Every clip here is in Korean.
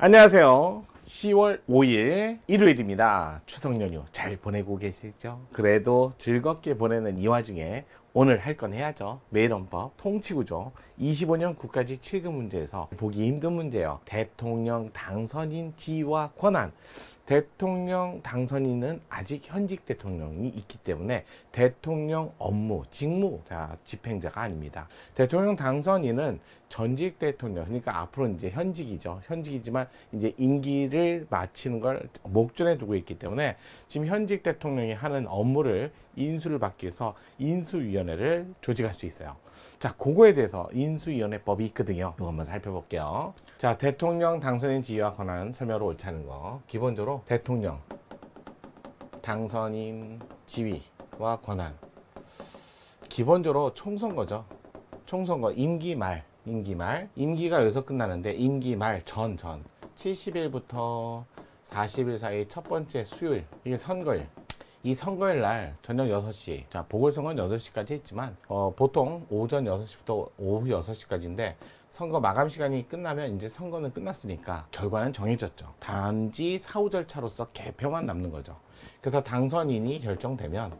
안녕하세요. 10월 5일 일요일입니다. 추석 연휴 잘 보내고 계시죠? 그래도 즐겁게 보내는 이 와중에 오늘 할 건 해야죠. 매일헌법 통치구조 25년 국가직 7급 문제에서 보기 힘든 문제예요. 대통령 당선인 지위와 권한. 대통령 당선인은 아직 현직 대통령이 있기 때문에 대통령 업무, 직무 자, 집행자가 아닙니다. 대통령 당선인은 전직 대통령, 그러니까 앞으로 이제 현직이죠. 현직이지만 이제 임기를 마치는 걸 목전에 두고 있기 때문에 지금 현직 대통령이 하는 업무를 인수를 받기 위해서 인수위원회를 조직할 수 있어요. 자, 그거에 대해서 인수위원회법이 있거든요. 이거 한번 살펴볼게요. 자, 대통령 당선인 지위와 권한 설명으로 않은 거. 기본적으로 대통령 당선인 지위와 권한. 기본적으로 총선거죠. 총선거 임기 말, 임기 말. 임기가 여기서 끝나는데 임기 말 전, 전. 70일부터 40일 사이 첫 번째 수요일. 이게 선거일. 이 선거일 날 저녁 6시, 자, 보궐선거는 8시까지 했지만, 어, 보통 오전 6시부터 오후 6시까지인데, 선거 마감 시간이 끝나면 이제 선거는 끝났으니까 결과는 정해졌죠. 단지 사후 절차로서 개표만 남는 거죠. 그래서 당선인이 결정되면,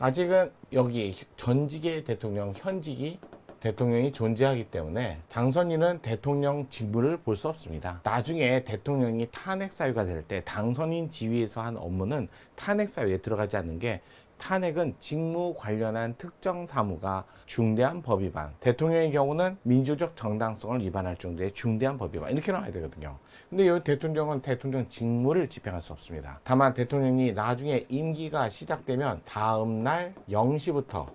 아직은 여기 전직의 대통령, 현직이 대통령이 존재하기 때문에 당선인은 대통령 직무를 볼 수 없습니다. 나중에 대통령이 탄핵 사유가 될 때 당선인 지위에서 한 업무는 탄핵 사유에 들어가지 않는 게 탄핵은 직무 관련한 특정 사무가 중대한 법 위반. 대통령의 경우는 민주적 정당성을 위반할 정도의 중대한 법 위반. 이렇게 나와야 되거든요. 근데 이 대통령은 대통령 직무를 집행할 수 없습니다. 다만 대통령이 나중에 임기가 시작되면 다음 날 0시부터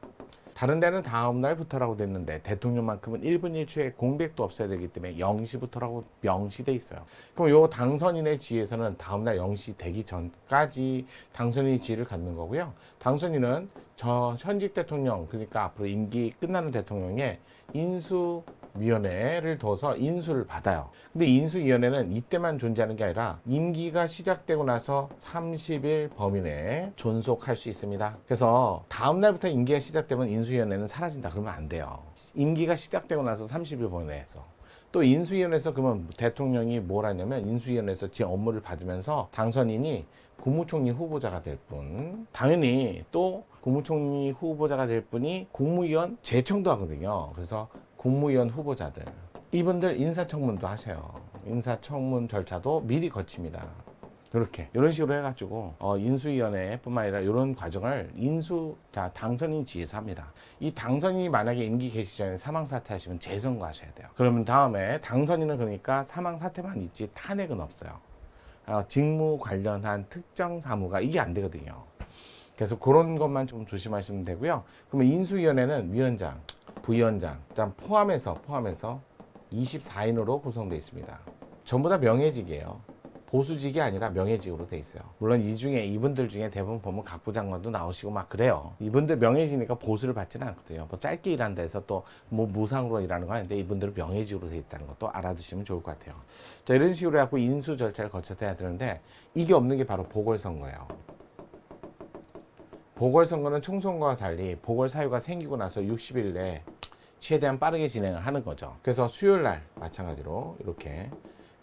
다른 데는 다음 날부터라고 됐는데 대통령만큼은 1분 1초의 공백도 없어야 되기 때문에 0시부터라고 명시돼 있어요. 그럼 요 당선인의 지위에서는 다음 날 0시 되기 전까지 당선인의 지위를 갖는 거고요. 당선인은 저 현직 대통령 그러니까 앞으로 임기 끝나는 대통령의 인수 위원회를 둬서 인수를 받아요. 근데 인수위원회는 이때만 존재하는 게 아니라 임기가 시작되고 나서 30일 범위 내에 존속할 수 있습니다. 그래서 다음 날부터 임기가 시작되면 인수위원회는 사라진다 그러면 안 돼요. 임기가 시작되고 나서 30일 범위 내에서 또 인수위원회에서 그러면 대통령이 뭘 하냐면 인수위원회에서 제 업무를 받으면서 당선인이 국무총리 후보자가 될 뿐, 당연히 또 국무총리 후보자가 될 분이 국무위원 재청도 하거든요. 그래서 국무위원 후보자들 이분들 인사청문도 하셔요. 인사청문 절차도 미리 거칩니다. 그렇게 이런 식으로 해가지고 어, 인수위원회뿐만 아니라 이런 과정을 인수 자 당선인 지위에서 합니다. 이 당선인이 만약에 임기 개시 전에 사망 사퇴하시면 재선거하셔야 돼요. 그러면 다음에 당선인은 그러니까 사망 사퇴만 있지 탄핵은 없어요. 어, 직무 관련한 특정 사무가 이게 안 되거든요. 그래서 그런 것만 좀 조심하시면 되고요. 그러면 인수위원회는 위원장, 부위원장, 자 포함해서 포함해서 24인으로 구성되어 있습니다. 전부 다 명예직이에요. 보수직이 아니라 명예직으로 돼 있어요. 물론 이 중에 이분들 중에 대부분 보면 각부 장관도 나오시고 막 그래요. 이분들 명예직이니까 보수를 받지는 않거든요. 뭐 짧게 일한다 해서 또 뭐 무상으로 일하는 거 아닌데 이분들은 명예직으로 돼 있다는 것도 알아두시면 좋을 것 같아요. 자 이런 식으로 해갖고 인수 절차를 거쳐서 해야 되는데 이게 없는 게 바로 보궐선거예요. 보궐선거는 총선거와 달리 보궐사유가 생기고 나서 60일 내에 최대한 빠르게 진행을 하는 거죠. 그래서 수요일 날 마찬가지로 이렇게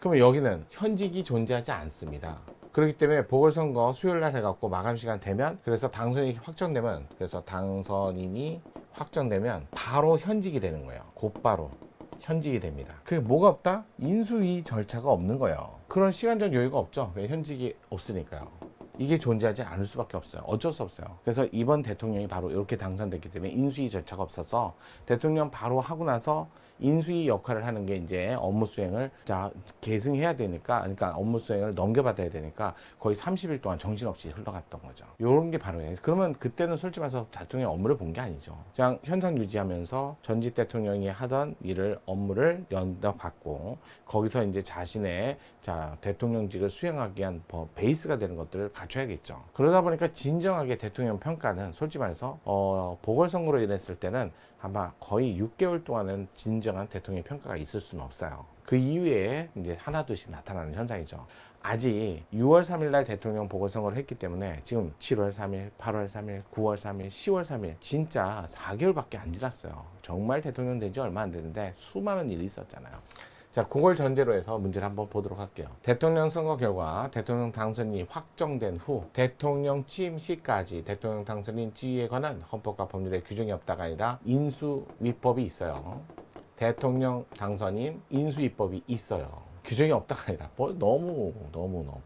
그러면 여기는 현직이 존재하지 않습니다. 그렇기 때문에 보궐선거 수요일 날 해갖고 마감 시간 되면 그래서 당선인이 확정되면 그래서 당선인이 확정되면 바로 현직이 되는 거예요. 곧바로 현직이 됩니다. 그게 뭐가 없다? 인수위 절차가 없는 거예요. 그런 시간적 여유가 없죠. 왜 현직이 없으니까요. 이게 존재하지 않을 수밖에 없어요. 어쩔 수 없어요. 그래서 이번 대통령이 바로 이렇게 당선됐기 때문에 인수위 절차가 없어서 대통령 바로 하고 나서 인수위 역할을 하는 게 이제 업무 수행을 자 계승해야 되니까 그러니까 업무 수행을 넘겨받아야 되니까 거의 30일 동안 정신없이 흘러갔던 거죠. 요런 게 바로 그러면 그때는 솔직히 말해서 대통령 업무를 본 게 아니죠. 그냥 현상 유지하면서 전직 대통령이 하던 일을 업무를 연답받고 거기서 이제 자신의 자 대통령직을 수행하기 위한 뭐 베이스가 되는 것들을 갖춰야겠죠. 그러다 보니까 진정하게 대통령 평가는 솔직히 말해서 어, 보궐선거로 인했을 때는 아마 거의 6개월 동안은 진정한 대통령 평가가 있을 수는 없어요. 그 이후에 이제 하나둘씩 나타나는 현상이죠. 아직 6월 3일 날 대통령 보궐선거를 했기 때문에 지금 7월 3일, 8월 3일, 9월 3일, 10월 3일 진짜 4개월밖에 안 지났어요. 정말 대통령 된 지 얼마 안 됐는데 수많은 일이 있었잖아요. 자, 자, 그걸 전제로 해서 문제를 한번 보도록 할게요. 대통령 선거 결과 대통령 당선이 확정된 후 대통령 취임 시까지 대통령 당선인 지위에 관한 헌법과 법률에 규정이 없다가 아니라 인수위법이 있어요. 대통령 당선인 인수위법이 있어요. 규정이 없다가 아니라 뭐 너무 너무 너무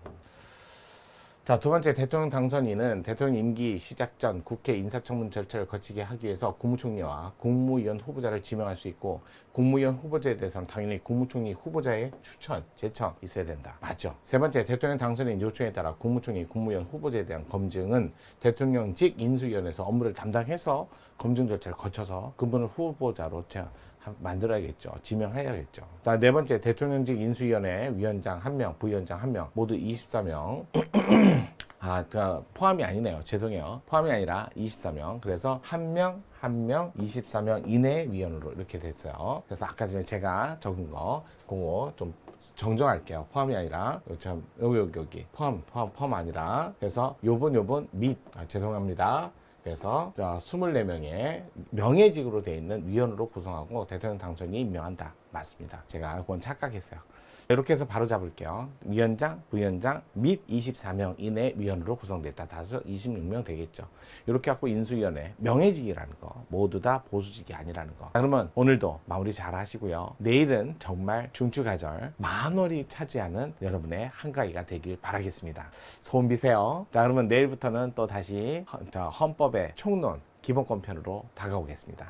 자, 두 번째 대통령 당선인은 대통령 임기 시작 전 국회 인사청문 절차를 거치게 하기 위해서 국무총리와 국무위원 후보자를 지명할 수 있고 국무위원 후보자에 대해서는 당연히 국무총리 후보자의 추천, 제청 있어야 된다. 맞죠? 세 번째 대통령 당선인 요청에 따라 국무총리, 국무위원 후보자에 대한 검증은 대통령직 인수위원회에서 업무를 담당해서 검증 절차를 거쳐서 그분을 후보자로 만들어야겠죠. 지명해야겠죠. 자, 네 번째 대통령직 인수위원회 위원장 1명, 부위원장 1명, 모두 24명. 아, 그 포함이 아니네요. 죄송해요. 포함이 아니라 24명. 그래서 한 명, 한 명, 24명 이내 위원으로 이렇게 됐어요. 그래서 아까 전에 제가 적은 거, 그거 좀 정정할게요. 포함이 아니라 참 여기 여기 여기 포함 포함 포함 아니라 그래서 요번 요번 및 아, 죄송합니다. 그래서 자 24명의 명예직으로 되어 있는 위원으로 구성하고 대통령 당선인이 임명한다. 맞습니다. 제가 그건 착각했어요. 이렇게 해서 바로 잡을게요. 위원장, 부위원장 및 24명 이내 위원으로 구성됐다. 다서 26명 되겠죠. 이렇게 갖고 인수위원회 명예직이라는 거 모두 다 보수직이 아니라는 거. 자, 그러면 오늘도 마무리 잘 하시고요. 내일은 정말 중추가절 만월이 차지하는 여러분의 한가위가 되길 바라겠습니다. 소원 비세요. 자 그러면 내일부터는 또 다시 헌법의 총론 기본권 편으로 다가오겠습니다.